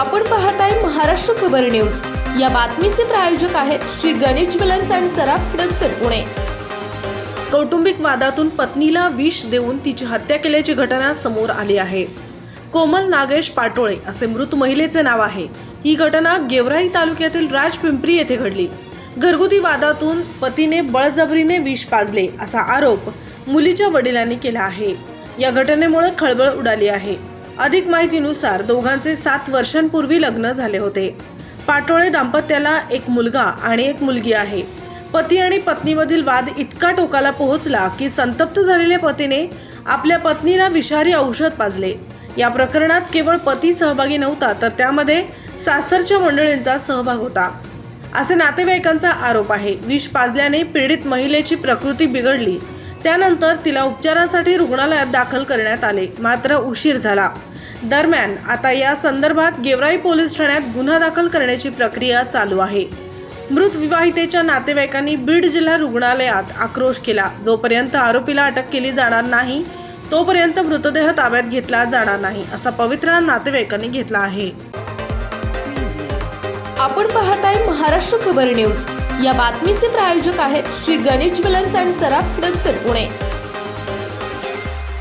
आपण पाहताय महाराष्ट्र खबर न्यूज. या बातमीचे प्रायोजक आहेत श्री गणेश ज्वेलर्स अँड सराफ हडपसर पुणे. कौटुंबिक वादातून पत्नीला विष देऊन तिची हत्या केल्याची घटना समोर आली आहे. कोमल नागेश पाटोळे असे मृत महिलेचे नाव आहे. ही घटना गेवराई तालुक्यातील राजपिंपरी येथे घडली. घरगुती वादातून पतीने बळजबरीने विष पाजले असा आरोप मुलीच्या वडिलांनी केला आहे. या घटनेमुळे खळबळ उडाली आहे. अधिक माहितीनुसार दोघांचे सात वर्षांपूर्वी लग्न झाले होते. पाटोळे दाम्पत्याला एक मुलगा आणि एक मुलगी आहे. पती आणि पत्नीमधील वाद इतका टोकाला पोहोचला की संतप्त झालेल्या पतीने आपल्या पत्नीला विषारी औषध पाजले. या प्रकरणात केवळ पती सहभागी नव्हता तर त्यामध्ये सासरच्या मंडळींचा सहभाग होता. असे नातेवाईकांचा आरोप आहे. विष पाजल्याने पीडित महिलेची प्रकृती बिघडली. त्यानंतर तिला उपचारासाठी रुग्णालयात दाखल करण्यात आले. मात्र उशीर झाला. दरम्यान आता या संदर्भात गेवराई पोलीस ठाण्यात गुन्हा दाखल करण्याची प्रक्रिया चालू आहे. मृत विवाहितेच्या नातेवाईकांनी बीड जिल्हा रुग्णालयात आक्रोश केला. जोपर्यंत आरोपीला अटक केली जाणार नाही तोपर्यंत मृतदेह ताब्यात घेतला जाणार नाही असा पवित्रा नातेवाईकांनी घेतला आहे. आपण पाहत आहे महाराष्ट्र खबर न्यूज. या बातमीचे प्रायोजक आहेत श्री गणेश ज्वेलर्स अँड सराफ हडपसर पुणे.